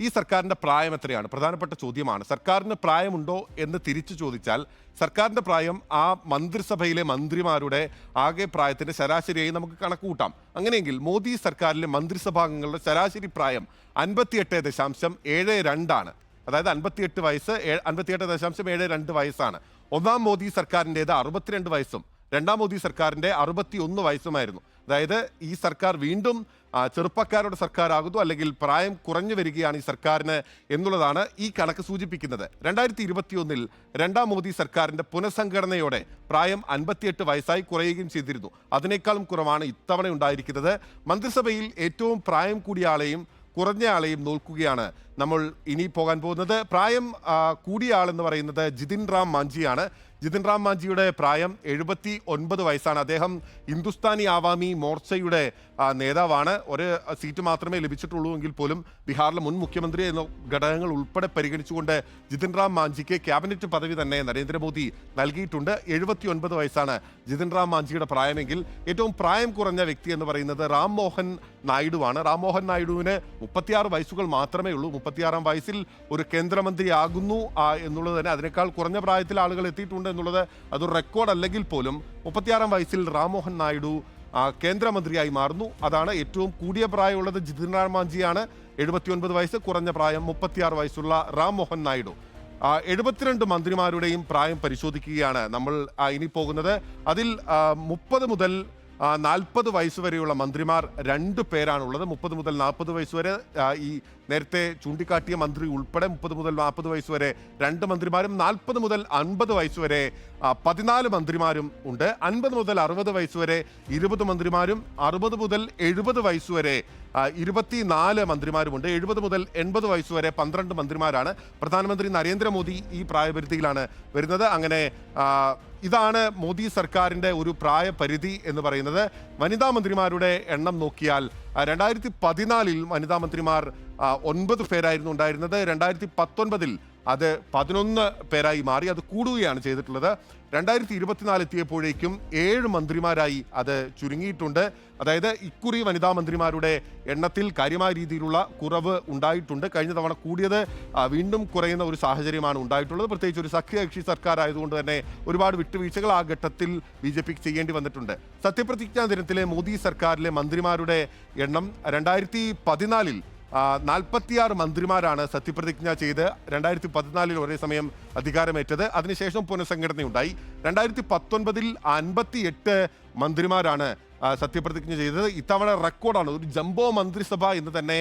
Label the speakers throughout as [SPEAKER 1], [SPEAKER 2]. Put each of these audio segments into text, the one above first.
[SPEAKER 1] ഈ സർക്കാരിന്റെ പ്രായം എത്രയാണ്? പ്രധാനപ്പെട്ട ചോദ്യമാണ്. സർക്കാരിന് പ്രായമുണ്ടോ എന്ന് തിരിച്ചു ചോദിച്ചാൽ സർക്കാരിന്റെ പ്രായം ആ മന്ത്രിസഭയിലെ മന്ത്രിമാരുടെ ആകെ പ്രായത്തിന്റെ ശരാശരിയായി നമുക്ക് കണക്കുകൂട്ടാം. അങ്ങനെയെങ്കിൽ മോദി സർക്കാരിലെ മന്ത്രിസഭാംഗങ്ങളുടെ ശരാശരി പ്രായം അൻപത്തിയെട്ട് ദശാംശം ഏഴ് രണ്ടാണ്. അതായത് അൻപത്തിയെട്ട് വയസ്സ് അൻപത്തിയെട്ട് ദശാംശം ഏഴ് രണ്ട് വയസ്സാണ്. ഒന്നാം മോദി സർക്കാരിന്റേത് അറുപത്തിരണ്ട് വയസ്സും രണ്ടാം മോദി സർക്കാരിന്റെ അറുപത്തിയൊന്ന് വയസ്സുമായിരുന്നു. അതായത് ഈ സർക്കാർ വീണ്ടും ചെറുപ്പക്കാരുടെ സർക്കാരാകുന്നു അല്ലെങ്കിൽ പ്രായം കുറഞ്ഞു വരികയാണ് ഈ സർക്കാരിന് എന്നുള്ളതാണ് ഈ കണക്ക് സൂചിപ്പിക്കുന്നത്. രണ്ടായിരത്തി ഇരുപത്തിയൊന്നിൽ രണ്ടാം മോദി സർക്കാരിന്റെ പുനഃസംഘടനയോടെ പ്രായം അൻപത്തിയെട്ട് വയസ്സായി കുറയുകയും ചെയ്തിരുന്നു. അതിനേക്കാളും കുറവാണ് ഇത്തവണ ഉണ്ടായിരിക്കുന്നത്. മന്ത്രിസഭയിൽ ഏറ്റവും പ്രായം കൂടിയ ആളെയും കുറഞ്ഞ ആളെയും നോക്കുകയാണ് നമ്മൾ ഇനി പോകാൻ പോകുന്നത്. പ്രായം കൂടിയ ആളെന്ന് പറയുന്നത് ജിതിൻ റാം മാഞ്ചിയാണ്. ജിതിൻ റാം മാഞ്ചിയുടെ പ്രായം എഴുപത്തി ഒൻപത് വയസ്സാണ്. അദ്ദേഹം ഹിന്ദുസ്ഥാനി ആവാമി മോർച്ചയുടെ നേതാവാണ്. ഒരു സീറ്റ് മാത്രമേ ലഭിച്ചിട്ടുള്ളൂ എങ്കിൽ പോലും ബീഹാറിലെ മുൻ മുഖ്യമന്ത്രി എന്ന ഘടകങ്ങൾ ഉൾപ്പെടെ പരിഗണിച്ചുകൊണ്ട് ജിതിൻ റാം മാഞ്ചിക്ക് ക്യാബിനറ്റ് പദവി തന്നെ നരേന്ദ്രമോദി നൽകിയിട്ടുണ്ട്. എഴുപത്തി ഒൻപത് വയസ്സാണ് ജിതിൻ റാം മാഞ്ചിയുടെ പ്രായമെങ്കിൽ ഏറ്റവും പ്രായം കുറഞ്ഞ വ്യക്തി എന്ന് പറയുന്നത് റാം മോഹൻ നായിഡുവാണ്. റാം മോഹൻ നായിഡുവിന് മുപ്പത്തിയാറ് വയസ്സുകൾ മാത്രമേ ഉള്ളൂ. മുപ്പത്തിയാറാം വയസ്സിൽ ഒരു കേന്ദ്രമന്ത്രിയാകുന്നു എന്നുള്ളത് തന്നെ അതിനേക്കാൾ കുറഞ്ഞ പ്രായത്തിൽ ആളുകൾ എത്തിയിട്ടുണ്ട്. എന്നുള്ളത് അതൊരു റെക്കോർഡ് അല്ലെങ്കിൽ പോലും മുപ്പത്തിയാറാം വയസ്സിൽ റാംമോഹൻ നായിഡു കേന്ദ്രമന്ത്രിയായി മാറുന്നു. അതാണ് ഏറ്റവും കൂടിയ പ്രായമുള്ളത് ജിതിൻ മാഞ്ചിയാണ് എഴുപത്തിയൊൻപത് വയസ്സ് കുറഞ്ഞ പ്രായം മുപ്പത്തിയാറ് വയസ്സുള്ള റാം മോഹൻ നായിഡു എഴുപത്തിരണ്ട് മന്ത്രിമാരുടെയും പ്രായം പരിശോധിക്കുകയാണ് നമ്മൾ ഇനി പോകുന്നത്. അതിൽ മുപ്പത് മുതൽ നാൽപ്പത് വയസ്സ് വരെയുള്ള മന്ത്രിമാർ രണ്ട് പേരാണുള്ളത്. മുപ്പത് മുതൽ നാൽപ്പത് വയസ്സ് വരെ ഈ നേരത്തെ ചൂണ്ടിക്കാട്ടിയ മന്ത്രി ഉൾപ്പെടെ മുപ്പത് മുതൽ നാൽപ്പത് വയസ്സ് വരെ രണ്ട് മന്ത്രിമാരും നാൽപ്പത് മുതൽ അൻപത് വയസ്സ് വരെ പതിനാല് മന്ത്രിമാരും ഉണ്ട്. അൻപത് മുതൽ അറുപത് വയസ്സ് വരെ ഇരുപത് മന്ത്രിമാരും അറുപത് മുതൽ എഴുപത് വയസ്സ് വരെ ഇരുപത്തി ഇരുപത്തിനാല് മന്ത്രിമാരുമുണ്ട് എഴുപത് മുതൽ എൺപത് വയസ്സ് വരെ പന്ത്രണ്ട് മന്ത്രിമാരാണ്. പ്രധാനമന്ത്രി നരേന്ദ്രമോദി ഈ പ്രായപരിധിയിലാണ് വരുന്നത്. അങ്ങനെ ഇതാണ് മോദി സർക്കാരിന്റെ ഒരു പ്രായപരിധി എന്ന് പറയുന്നത്. വനിതാ മന്ത്രിമാരുടെ എണ്ണം നോക്കിയാൽ രണ്ടായിരത്തി പതിനാലിൽ വനിതാ മന്ത്രിമാർ ഒൻപത് പേരായിരുന്നു ഉണ്ടായിരുന്നത്. രണ്ടായിരത്തി പത്തൊൻപതിൽ അത് പതിനൊന്ന് പേരായി മാറി അത് കൂടുകയാണ് ചെയ്തിട്ടുള്ളത്. രണ്ടായിരത്തി ഇരുപത്തിനാല് എത്തിയപ്പോഴേക്കും ഏഴ് മന്ത്രിമാരായി അത് ചുരുങ്ങിയിട്ടുണ്ട്. അതായത് ഇക്കുറി വനിതാ മന്ത്രിമാരുടെ എണ്ണത്തിൽ കാര്യമായ രീതിയിലുള്ള കുറവ് ഉണ്ടായിട്ടുണ്ട്. കഴിഞ്ഞ തവണ കൂടിയത് വീണ്ടും കുറയുന്ന ഒരു സാഹചര്യമാണ് ഉണ്ടായിട്ടുള്ളത്. പ്രത്യേകിച്ച് ഒരു സഖ്യകക്ഷി സർക്കാർ ആയതുകൊണ്ട് തന്നെ ഒരുപാട് വിട്ടുവീഴ്ചകൾ ആ ഘട്ടത്തിൽ ബി ജെ പിക്ക് ചെയ്യേണ്ടി വന്നിട്ടുണ്ട്. സത്യപ്രതിജ്ഞാ ദിനത്തിലെ മോദി സർക്കാരിലെ മന്ത്രിമാരുടെ എണ്ണം രണ്ടായിരത്തി പതിനാലിൽ നാൽപ്പത്തിയാറ് മന്ത്രിമാരാണ് സത്യപ്രതിജ്ഞ ചെയ്ത് രണ്ടായിരത്തി പതിനാലിൽ ഒരേ സമയം അധികാരമേറ്റത്. അതിനുശേഷം പുനഃസംഘടനയുണ്ടായി. രണ്ടായിരത്തി പത്തൊൻപതിൽ അൻപത്തിയെട്ട് മന്ത്രിമാരാണ് സത്യപ്രതിജ്ഞ ചെയ്തത്. ഇത്തവണ റെക്കോർഡാണ്. ഒരു ജംബോ മന്ത്രിസഭ എന്ന് തന്നെ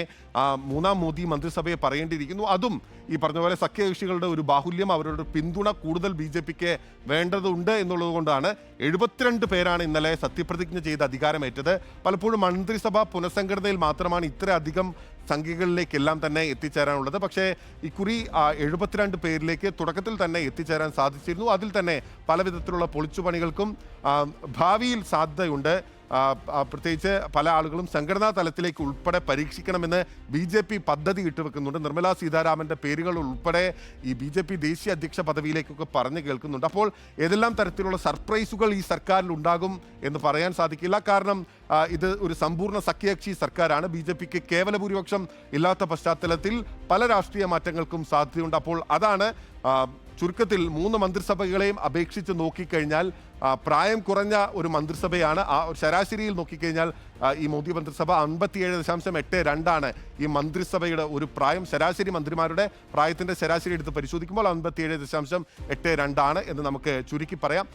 [SPEAKER 1] മൂന്നാം മോദി മന്ത്രിസഭയെ പറയേണ്ടിയിരിക്കുന്നു. അതും ഈ പറഞ്ഞ പോലെ സഖ്യകക്ഷികളുടെ ഒരു ബാഹുല്യം അവരുടെ പിന്തുണ കൂടുതൽ ബി ജെ പിക്ക് വേണ്ടതുണ്ട് എന്നുള്ളത് കൊണ്ടാണ് എഴുപത്തിരണ്ട് പേരാണ് ഇന്നലെ സത്യപ്രതിജ്ഞ ചെയ്ത് അധികാരമേറ്റത്. പലപ്പോഴും മന്ത്രിസഭ പുനഃസംഘടനയിൽ മാത്രമാണ് ഇത്രയധികം സംഖ്യകളിലേക്കെല്ലാം തന്നെ എത്തിച്ചേരാനുള്ളത്. പക്ഷേ ഇക്കുറി എഴുപത്തിരണ്ട് പേരിലേക്ക് തുടക്കത്തിൽ തന്നെ എത്തിച്ചേരാൻ സാധിച്ചിരുന്നു. അതിൽ തന്നെ പല വിധത്തിലുള്ള പൊളിച്ചുപണികൾക്കും ഭാവിയിൽ സാധ്യതയുണ്ട്. പ്രത്യേകിച്ച് പല ആളുകളും സംഘടനാ തലത്തിലേക്ക് ഉൾപ്പെടെ പരീക്ഷിക്കണമെന്ന് ബി ജെ പി പദ്ധതി ഇട്ടുവെക്കുന്നുണ്ട്. നിർമ്മലാ സീതാരാമന്റെ പേരുകൾ ഉൾപ്പെടെ ഈ ബി ജെ പി ദേശീയ അധ്യക്ഷ പദവിയിലേക്കൊക്കെ പറഞ്ഞു കേൾക്കുന്നുണ്ട്. അപ്പോൾ ഏതെല്ലാം തരത്തിലുള്ള സർപ്രൈസുകൾ ഈ സർക്കാരിൽ ഉണ്ടാകും എന്ന് പറയാൻ സാധിക്കില്ല. കാരണം ഇത് ഒരു സമ്പൂർണ സഖ്യകക്ഷി സർക്കാരാണ്. ബി ജെ പിക്ക് കേവല ഭൂരിപക്ഷം ഇല്ലാത്ത പശ്ചാത്തലത്തിൽ പല രാഷ്ട്രീയ മാറ്റങ്ങൾക്കും സാധ്യതയുണ്ട്. അപ്പോൾ അതാണ് ചുരുക്കത്തിൽ മൂന്ന് മന്ത്രിസഭകളെയും അപേക്ഷിച്ച് നോക്കിക്കഴിഞ്ഞാൽ പ്രായം കുറഞ്ഞ ഒരു മന്ത്രിസഭയാണ്. ആ ശരാശരിയിൽ നോക്കിക്കഴിഞ്ഞാൽ ഈ മോദി മന്ത്രിസഭ അൻപത്തിയേഴ് ദശാംശം എട്ട് രണ്ടാണ് ഈ മന്ത്രിസഭയുടെ ഒരു പ്രായം. ശരാശരി മന്ത്രിമാരുടെ പ്രായത്തിന്റെ ശരാശരി എടുത്ത് പരിശോധിക്കുമ്പോൾ അൻപത്തിയേഴ് ദശാംശം എട്ട് രണ്ടാണ് എന്ന് നമുക്ക് ചുരുക്കി പറയാം.